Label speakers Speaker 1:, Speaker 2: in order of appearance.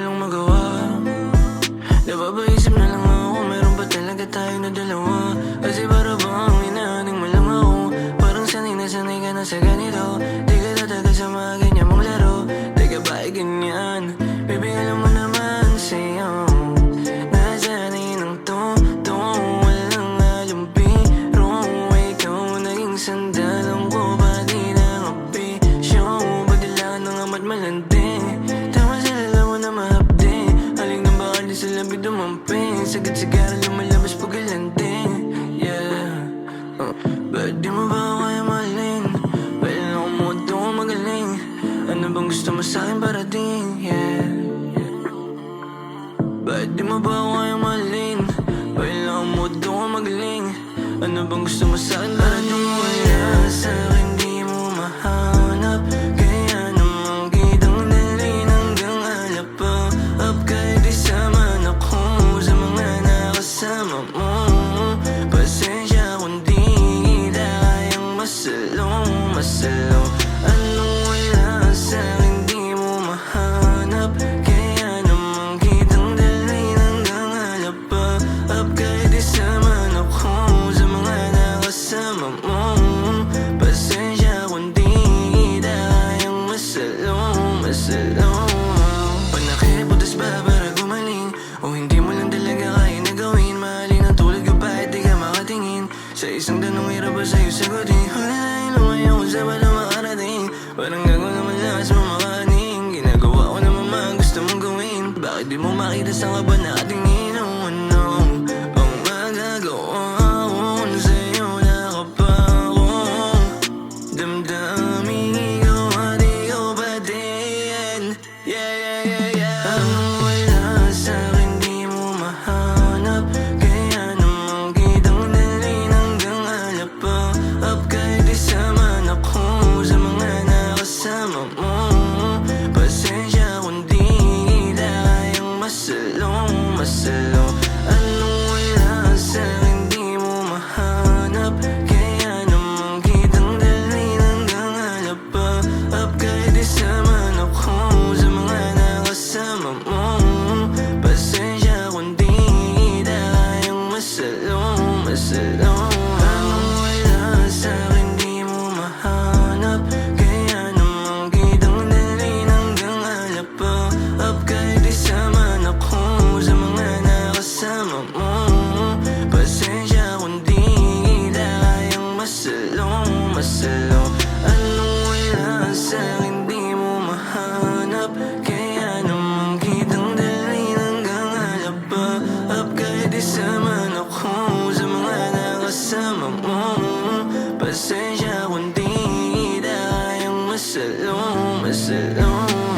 Speaker 1: walang magawa. Napapaisip na lang ako Meron ba talaga tayo na dalawa? Kasi para bang inahaning mo lang ako Parang sanay na sanay ka na sa ganito. Di ka tatagal sa mga ganyan mong laro. Di ka ba ganyan? Baby alam mo naman sa'yo Nasanay ng to Walang alam. Biro Ikaw naging sandalan kapi Show Padilaan ng amat malandi dumampi Sagad sigara lumalabas pagalante Yeah uh, Ba't di mo ba kaya mahalin? Well, ako mo ito magaling Ano bang gusto mo sa'kin parating? Yeah Ba't di mo ba kaya mahalin? Well, ako mo ito magaling Ano bang gusto mo sa'kin parating? Wala sa'kin masalong Anong wala sa'kin di mo mahanap. Kaya naman kitang dalhin hanggang alap pa. Up kahit isaman ako sa mga nakasama mo. Pasensya kung di kita kayang ba para gumaling. O hindi ka makatingin. Sa isang tanong hirap ba sa'yo sagutin? Huli na sa wala makarating Parang gago naman lakas mo makaning. Ginagawa ko naman mga gusto mong gawin. Bakit di mo makita sa kaba nakatingin Oh masalong, masalong Anong alone, it's alone